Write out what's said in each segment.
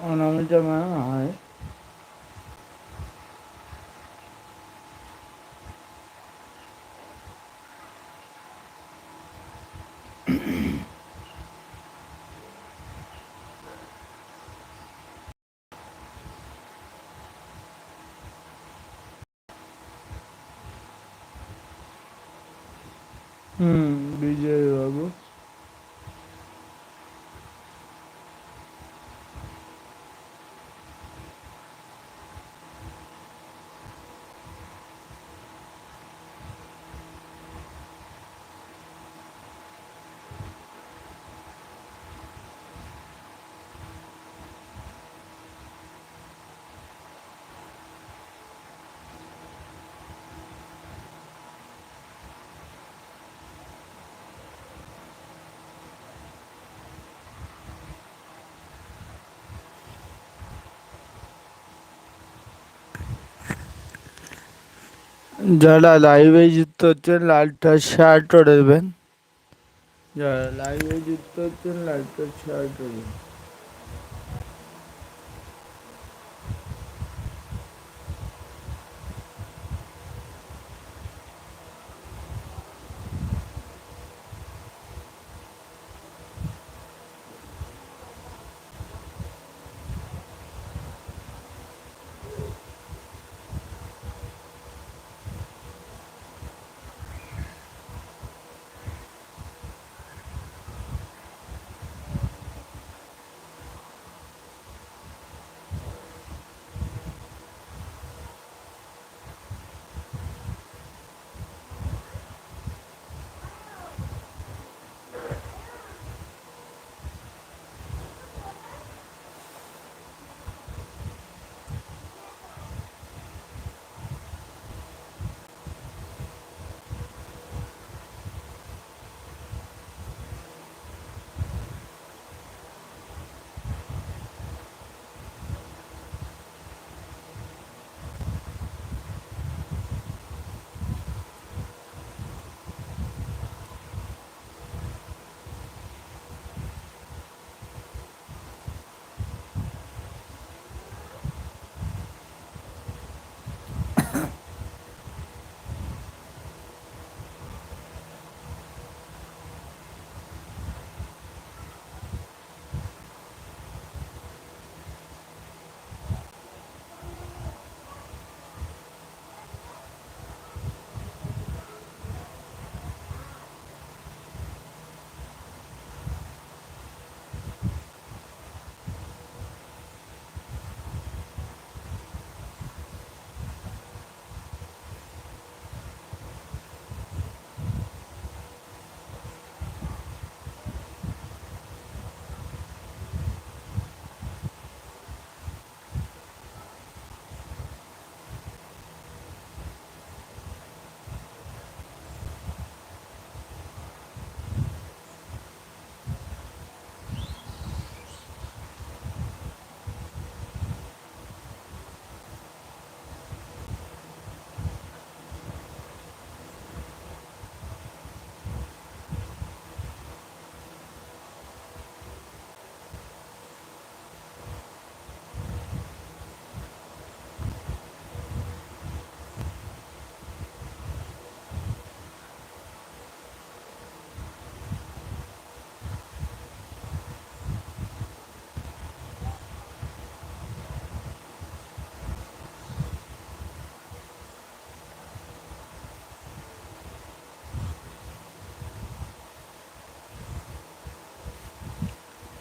অনামিকা ma'am hi হুম বিজয় বাবু যারা লাইভে যুক্ত হচ্ছেন লাইভটা শেয়ার করে দেবেন যারা লাইভে যুক্ত হচ্ছেন লাইভটা শেয়ার করে দেবেন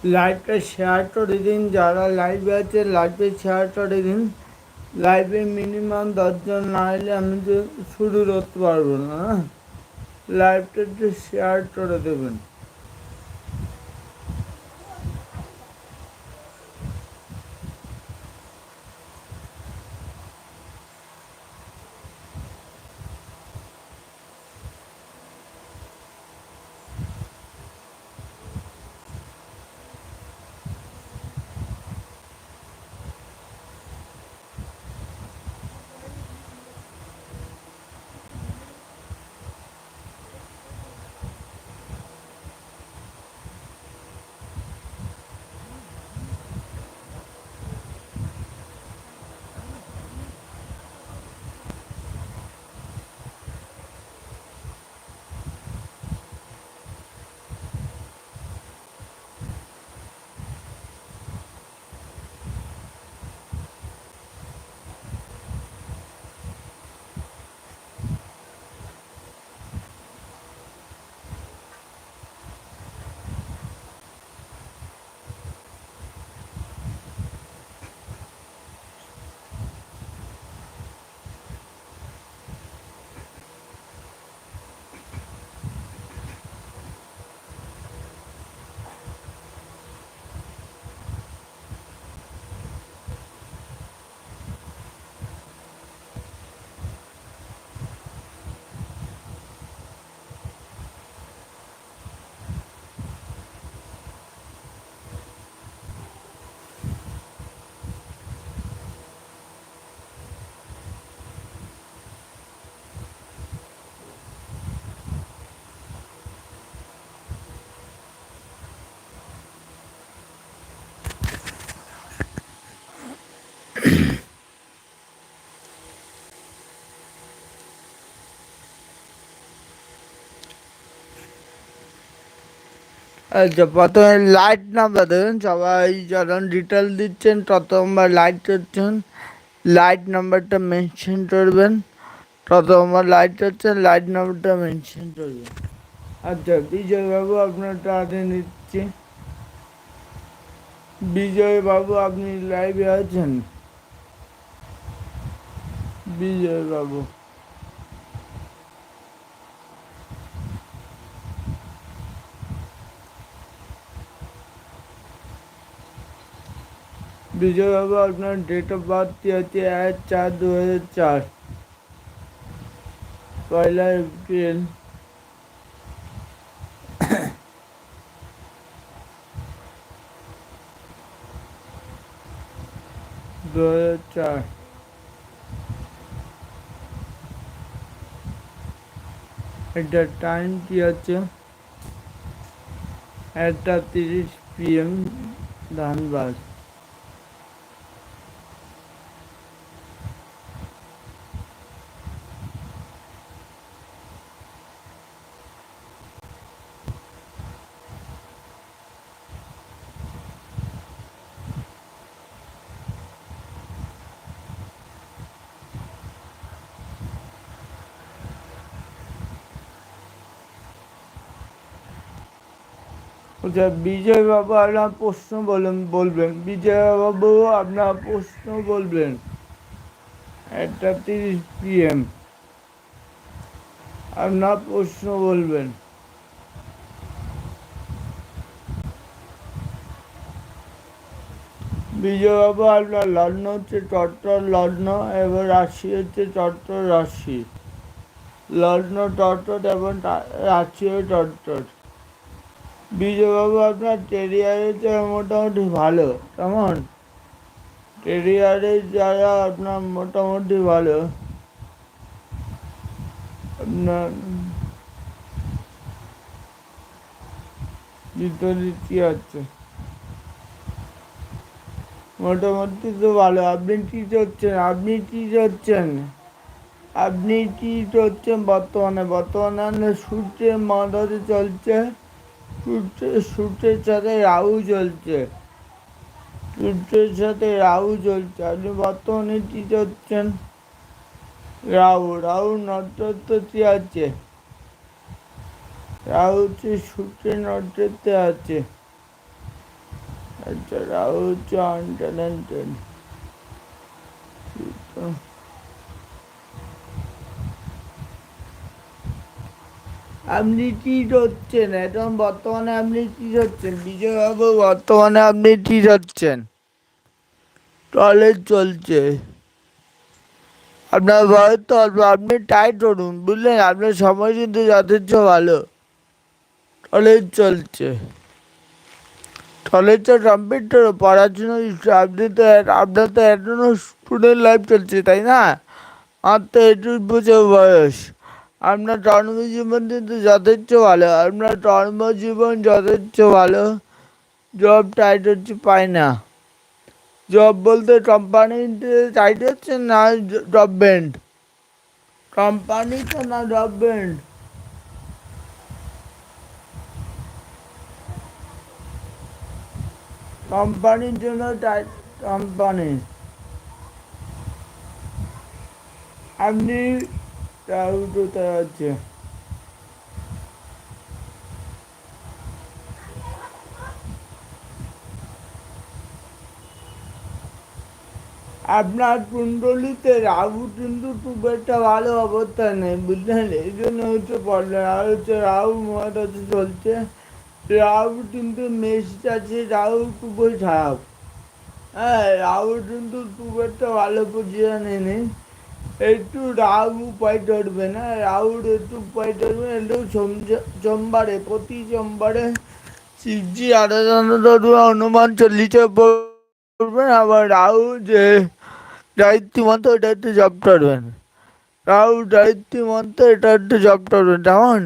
লাইভটা শেয়ার করে দিন, যারা লাইভে আছে লাইভে শেয়ার করে দিন লাইভে মিনিমাম দশজন না এলে আমি শুরু করতে পারব না হ্যাঁ? লাইভটা একটু শেয়ার করে দেবেন আচ্ছা প্রথমে লাইট নাম্বার দেবেন সবাই যখন ডিটেল দিচ্ছেন, প্রথমবার লাইট হচ্ছেন লাইট নাম্বারটা মেনশন করবেন। প্রথমবার লাইট হচ্ছেন লাইট নাম্বারটা মেনশন করবেন। আচ্ছা বিজয়বাবু আপনারটা আগে নিচ্ছি। বিজয়বাবু আপনি লাইভে আছেন? বিজয়বাবু বিজয়বাবু আপনার ডেট অফ বার্থটি হচ্ছে এক চার দু হাজার চার পয়লা এপ্রিল দু হাজার চার এটা টাইম কি আছে একটা তিরিশ পিএম ধানবাদ আচ্ছা বিজয়বাবু আপনার প্রশ্ন বলেন, বলবেন। বিজয় বাবু আপনার প্রশ্ন বলবেন। একটা তিরিশ পিএম আপনার প্রশ্ন বলবেন। বিজয়বাবু আপনার লগ্ন হচ্ছে চট্টর লগ্ন এবং রাশি হচ্ছে চট্টর রাশি। লগ্ন টট্টর এবং রাশি চট্টর বিজয়বাবু, আপনার কেরিয়ারে মোটামুটি ভালো, কেমন? কেরিয়ারে যারা আপনার মোটামুটি ভালো। আপনার বিপরীতই আছে। মোটামুটি তো ভালো, আপনি কী করছেন? আপনি কী করছেন? আপনি কী করছেন বর্তমানে? বর্তমানে সূর্যের মদতে চলছে সূর্যের সূর্যের সাথে রাহু চলছে সূর্যের সাথে রাহু চলছে আপনি বর্তমানে কী করছেন? রাহু রাহু নক্ষত্র আছে? রাহু হচ্ছে সূর্যের নক্ষত্রে আছে। আচ্ছা রাহু হচ্ছে আনট্যালেন্টেড আপনি কি করছেন এখন বর্তমানে আপনি কি করছেন বিজয়বাবু বর্তমানে আপনি কি করছেন কলেজ চলছে। আপনার বয়স তো অল্প, আপনি টাইট করুন, বুঝলেন? আপনার সময় কিন্তু যথেষ্ট ভালো। কলেজ চলছে। কলেজ তো কমপ্লিট করো পড়াশুনো আপনি তো আপনার তো এখনও স্টুডেন্ট লাইফ চলছে, তাই না? আর তো একটু বুঝে বয়স। আপনার কর্মজীবন কিন্তু যথেষ্ট ভালো আপনার কর্মজীবন যথেষ্ট ভালো। জব টাইট হচ্ছে পায় না জব বলতে কোম্পানিতে টাইট হচ্ছে না গভর্নমেন্ট কোম্পানিতে না গভর্নমেন্ট কোম্পানির জন্য কোম্পানি আপনি আছে আপনার কুণ্ডলিতে রাহু কিন্তু খুব একটা ভালো অবস্থা নেই, বুঝলেন? এই জন্য হচ্ছে প্রবলেম আর হচ্ছে রাহু মহারাজ চলছে রাহু কিন্তু মেষ আছে রাহু খুবই খারাপ। হ্যাঁ রাহু কিন্তু খুব একটা ভালো পজিশনে নেই। একটু রাহু উপায় ধরবে না রাহুর একটু উপায় ধরবে একটু সোমবারে প্রতি সোমবারে শিবজি আরাধনা ধরবে, হনুমান চল্লিশে পড়বেন আবার রাহু যে দায়িত্ব মতো এটা একটু জপ করবেন। রাহু দায়িত্ব মতো এটা একটু জপ করবেন, কেমন?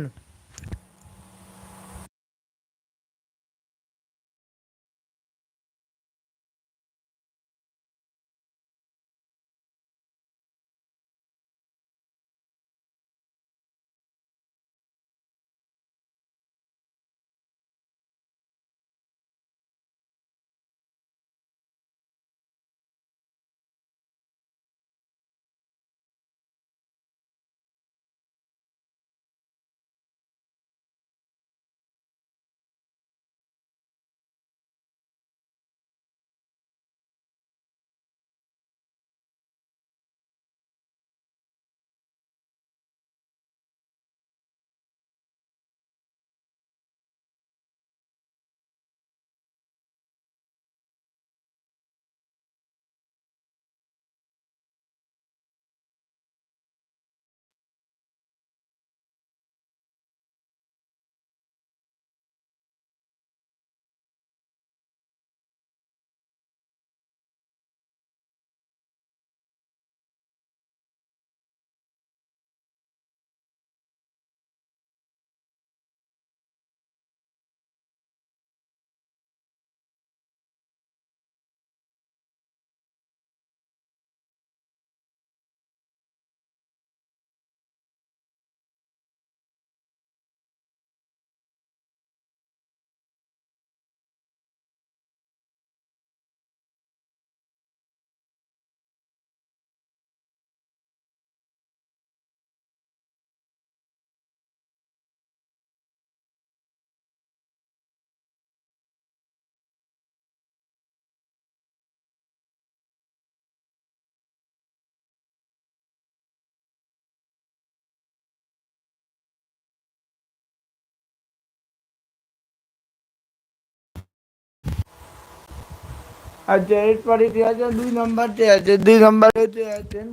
আচ্ছা এরপরে কি আছে দুই নম্বরটি আছে দুই নম্বরে আছেন,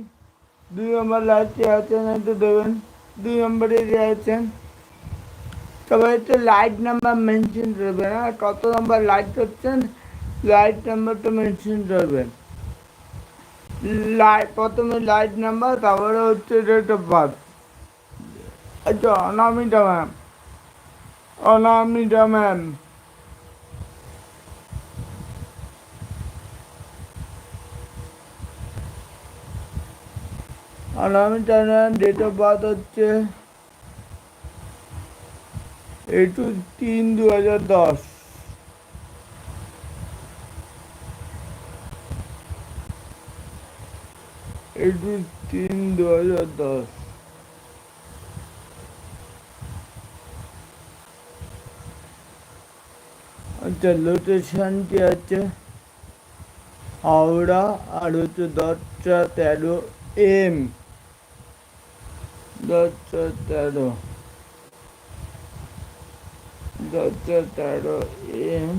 দুই নম্বর লাইটটি আছেন দেবেন দুই নম্বরে আছেন। তবে একটু লাইট নাম্বার মেনশন করবেন হ্যাঁ? কত নম্বর লাইট করছেন লাইট নাম্বারটা মেনশন করবেন লাইট প্রথমে লাইট নাম্বার তারপরে হচ্ছে ডেট অফ বার্থ আচ্ছা Anamika ma'am Anamika ma'am Anamika ma'am date of birth হচ্ছে একটু তিন দু হাজার দশ একটু তিন দু হাজার দশ আচ্ছা লোকেশনটি আছে? হাওড়া আর হচ্ছে দশটা তেরো এম। দশটা তেরো দশটা তেরো এম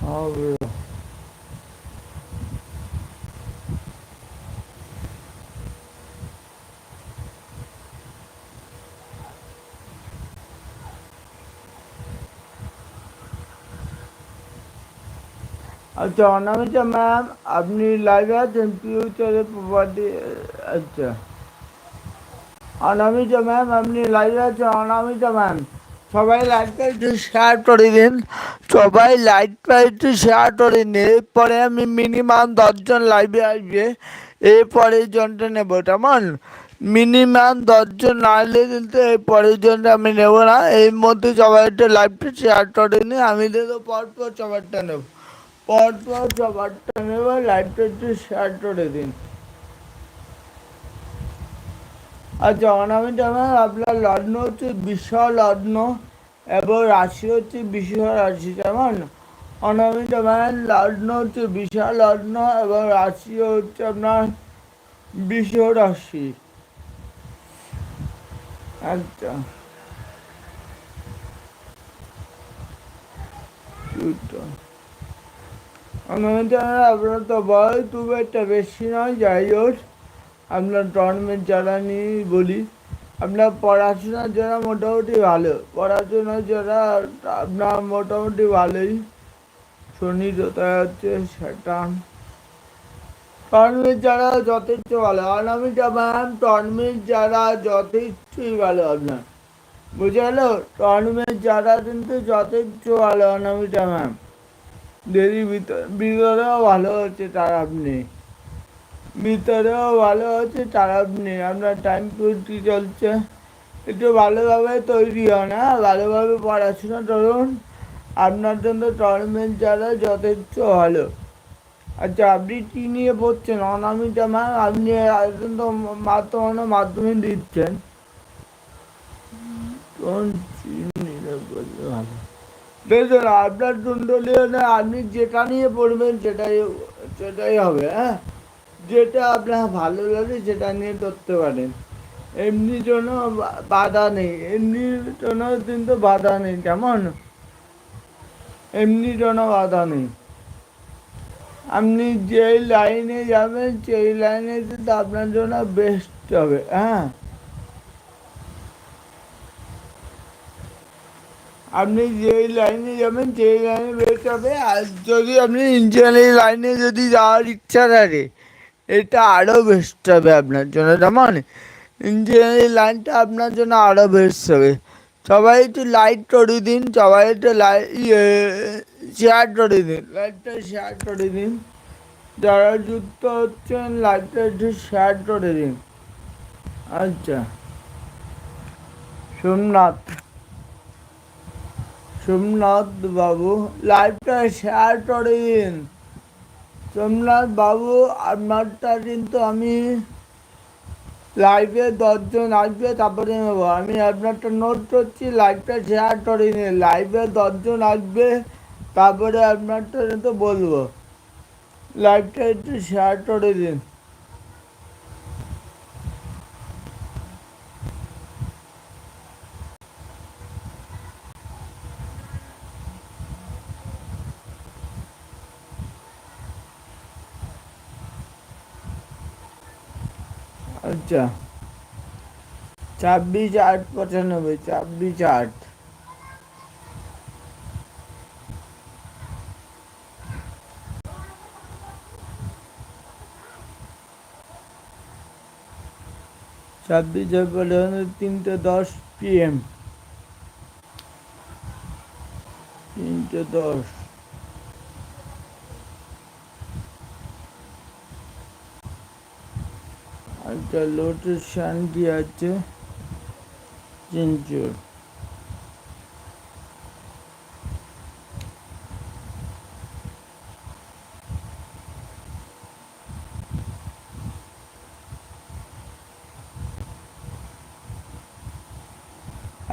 হাওড়া আচ্ছা অনামিকা ম্যাম আপনি লাইভে আছেন ফিউচারে প্রপার্টি অনামিকা ম্যাম আপনি লাইভে আছেন অনামিকা ম্যাম সবাই লাইটটা একটু শেয়ার করে দিন। সবাই লাইটটা একটু শেয়ার করে নিন এরপরে আমি মিনিমাম দশজন লাইভে আসবে। এরপরে জনটা নেব, কেমন? মিনিমাম দশজন না এলে কিন্তু এই পরের জনটা আমি নেব না। এর মধ্যে সবাই একটা লাইভটা শেয়ার করে নিন আমি দেবো পর পর সবারটা নেব। পর পর সবারটা নেব লাইভটা একটু শেয়ার করে দিন। আচ্ছা অনামিকা ম্যাম আপনার লগ্ন হচ্ছে বিশ্ব লগ্ন, এবং রাশি হচ্ছে বিশ্ব রাশি কেমন অনামিকা ম্যাম লগ্ন হচ্ছে বিশাল লগ্ন, এবং রাশি হচ্ছে আপনার বিশ্ব রাশি। আচ্ছা। দুটো। অনামিকা আপনার তো বয়স খুব একটা বেশি নয়, যাই হোক। আপনার টর্নামেন্ট যারা নিয়ে বলি আপনার পড়াশোনা যারা মোটামুটি ভালো, পড়াশোনা যারা আপনার মোটামুটি ভালোই, শনি কোথায় হচ্ছে সেটা। টর্নামেন্ট যারা যথেষ্ট ভালো অনামিকা ম্যাম টর্নামেন্ট যারা যথেষ্টই ভালো আপনার। বুঝে গেলো টর্নামেন্ট যারা কিন্তু যথেষ্ট ভালো অনামিকা ম্যাম দেরি ভিতর ভিতরেও ভালো হচ্ছে তার আপনি। ভিতরেও ভালো আছে খারাপ নেই। আপনার টাইম পিরিয়ডটি চলছে। একটু ভালোভাবে তৈরি হ্যাঁ ভালোভাবে পড়াশোনা করুন আপনার জন্য টর্নামেন্ট যারা যথেষ্ট ভালো। আচ্ছা আপনি কী নিয়ে পড়ছেন? অনামিকা ম্যাম, আপনি এখন তো মাত্র মাধ্যমিক দিচ্ছেন। দেখুন, আপনার কুণ্ডলীয় না, আপনি যেটা নিয়ে পড়বেন, সেটাই সেটাই হবে হ্যাঁ? যেটা আপনার ভালো লাগে সেটা নিয়ে করতে পারেন। এমনি জন্য বাধা নেই। এমনি জন্য কিন্তু বাধা নেই, কেমন? এমনি জন্য বাধা নেই। আপনি যেই লাইনে যাবেন, সেই লাইনে কিন্তু আপনার জন্য বেস্ট হবে হ্যাঁ? আপনি যেই লাইনে যাবেন, সেই লাইনে বেস্ট হবে। আর যদি আপনি ইঞ্জিনিয়ারিং লাইনে যদি যাওয়ার ইচ্ছা থাকে এটা আরও বেস্ট হবে আপনার জন্য, যেমন ইঞ্জিনিয়ারিং লাইনটা আপনার জন্য আরও বেস্ট হবে। সবাই একটু লাইট করে দিন, সবাই একটু লাইট শেয়ার করে দিন লাইটটা শেয়ার করে দিন। যারা যুক্ত হচ্ছেন লাইটটা একটু শেয়ার করে দিন। আচ্ছা। সোমনাথ। সোমনাথ বাবু লাইভটা শেয়ার করে দিন। সোমনাথ বাবু আপনারটা কিন্তু আমি লাইভে দশজন আসবে, তারপরে নেব। আমি আপনারটা নোট করছি লাইভটা শেয়ার করে নিন। লাইভে দশজন আসবে, তারপরে আপনারটা তো বলব। লাইভটা একটু শেয়ার করে দিন। আচ্ছা ছাব্বিশ আট পঁচানব্বই ছাব্বিশ আট ছাব্বিশে পনেরো তিনটে দশ পিএম তিনটে দশ একটা লোটেশন কি আছে? চিঞ্চুর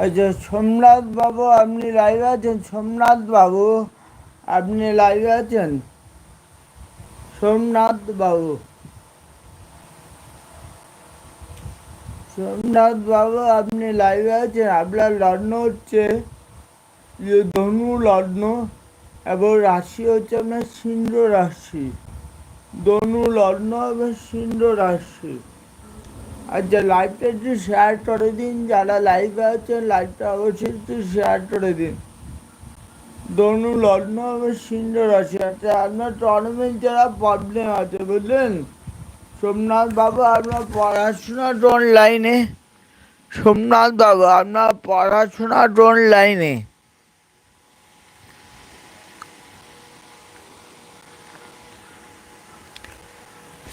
আচ্ছা সোমনাথ বাবু, আপনি লাইভে আছেন? সোমনাথ বাবু, আপনি লাইভে আছেন? সোমনাথ বাবু। সোমনাথ বাবু, আপনি লাইভে আছেন, আপনার লগ্ন হচ্ছে যে ধনু লগ্ন, এবং রাশি হচ্ছে আপনার সিংহ রাশি। ধনু লগ্ন এবং সিংহ রাশি। আচ্ছা লাইভটা একটু শেয়ার করে দিন, যারা লাইভে আছেন লাইভটা অবশ্যই একটু শেয়ার করে দিন। ধনু লগ্ন এবং সিংহ রাশি আচ্ছা আপনার টর্নামেন্ট যারা প্রবলেম আছে, বুঝলেন? সোমনাথ বাবু, আপনার পড়াশোনার অনলাইনে সোমনাথ বাবু, আপনার পড়াশোনার অনলাইনে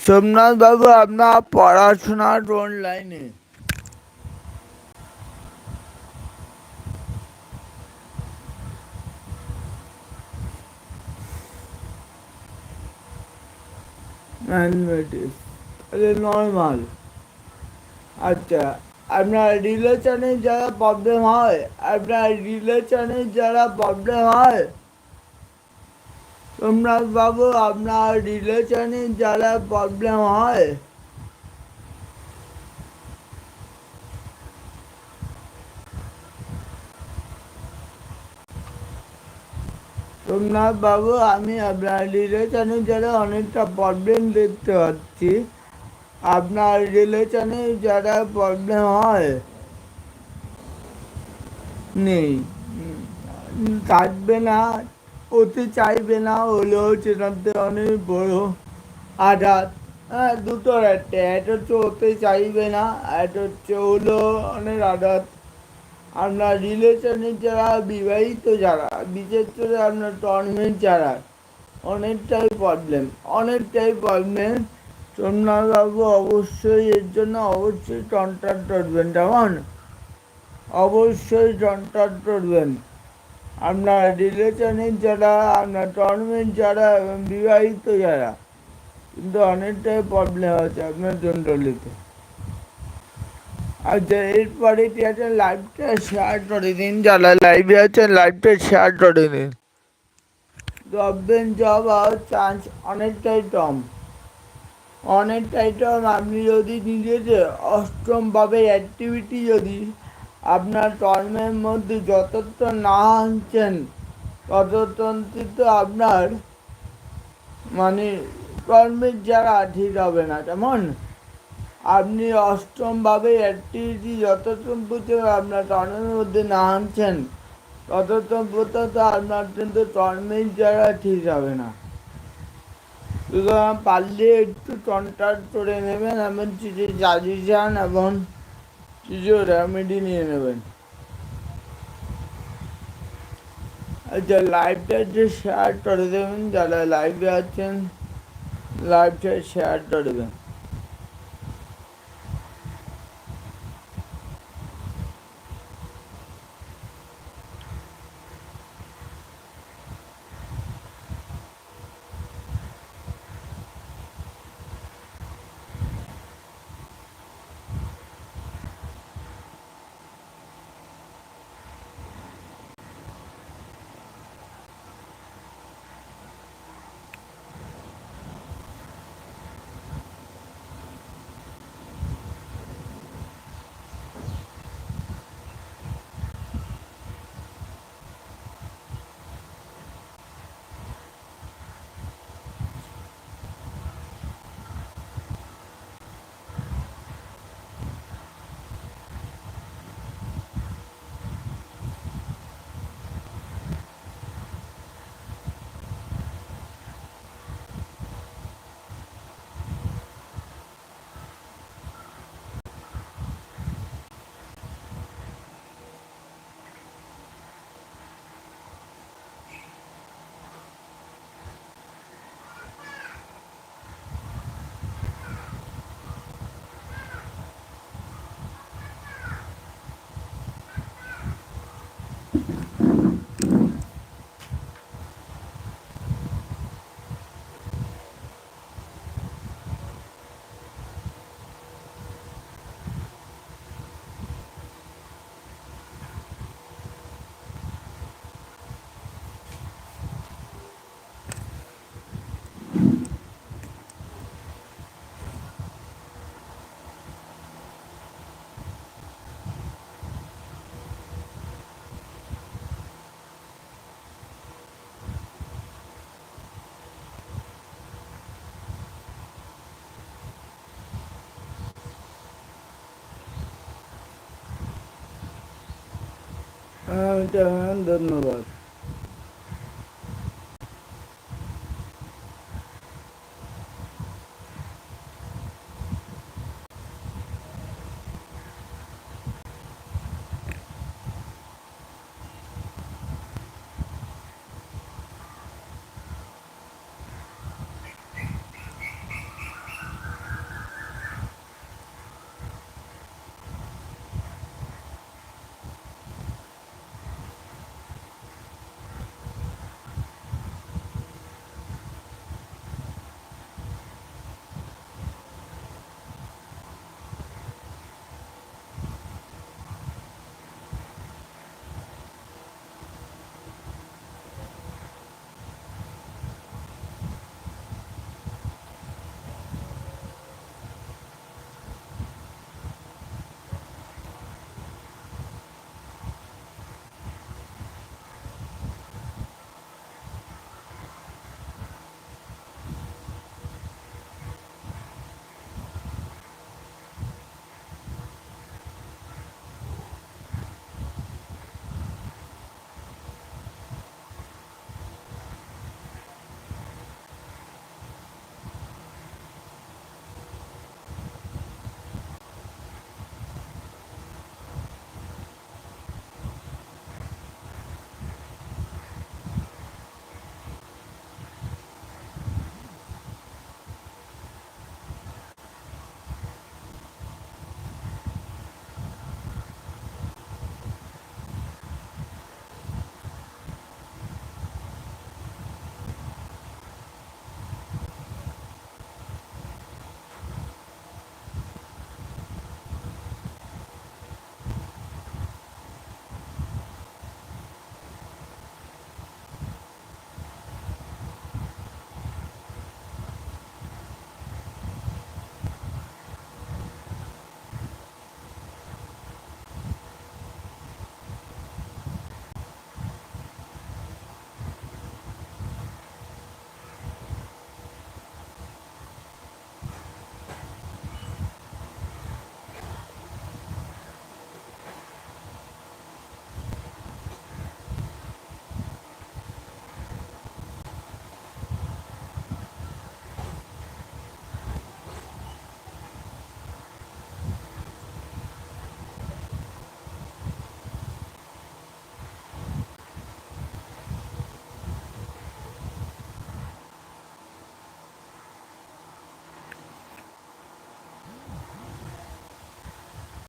সোমনাথ বাবু, আপনার পড়াশোনার অনলাইনে ম্যাথমেটিক্স তাহলে নর্মাল আচ্ছা আপনার রিলেশনে যারা প্রবলেম হয়, আপনার রিলেশনে যারা প্রবলেম হয়, সোমনাথ বাবু, আপনার রিলেশনে যারা প্রবলেম হয়, সোমনাথ বাবু, আমি আপনার রিলেশনে যারা অনেকটা প্রবলেম দেখতে পাচ্ছি। আপনার রিলেশনে যারা প্রবলেম হয়, নেই। থাকবে না হতে চাইবে না, হলেও সেটাতে অনেক বড় আঘাত। হ্যাঁ দুটোর একটা একটা হচ্ছে হতে চাইবে না, একটা হচ্ছে হলো অনেক আঘাত। আপনার রিলেশনে যারা বিবাহিত যারা, বিশেষ করে আপনার টর্মেন্ট যারা, অনেকটাই প্রবলেম অনেকটাই প্রবলেম সোমনাথবাবু অবশ্যই এর জন্য অবশ্যই কন্ট্যাক্ট করবেন কেমন? অবশ্যই কন্ট্যাক্ট করবেন আপনার রিলেশনের যারা, আপনার টর্মেন্ট যারা এবং বিবাহিত যারা, কিন্তু অনেকটাই প্রবলেম আছে আপনার জন্ডলিতে। আচ্ছা এরপরে কি আছে লাইভটা শেয়ার করে দিন, যারা লাইভে আছে লাইভটা শেয়ার করে দিন। জবেন জব আর চান্স অনেকটাই কম। অনেকটাই কম আপনি যদি নিজেকে অষ্টমভাবে অ্যাক্টিভিটি যদি আপনার কর্মের মধ্যে যতক্ষণ না আনছেন কিন্তু আপনার মানে কর্মের যারা ঠিক হবে না। কেমন আপনি অষ্টমভাবে অ্যাক্টিভিটি যতক্ষণ পর্যন্ত আপনার কর্মের মধ্যে না আনছেন ততক্ষণ পর্যন্ত আপনার কিন্তু কর্মের যারা ঠিক হবে না। সুতরাং পারলে একটু কন্ট্যাক্ট করে নেবেন এবং কিছু যান এবং কিছু রেমেডি নিয়ে নেবেন। আচ্ছা লাইভটা যে শেয়ার করে দেবেন, যারা লাইভে আছেন লাইভটা শেয়ার করে দেবেন। धन्यवाद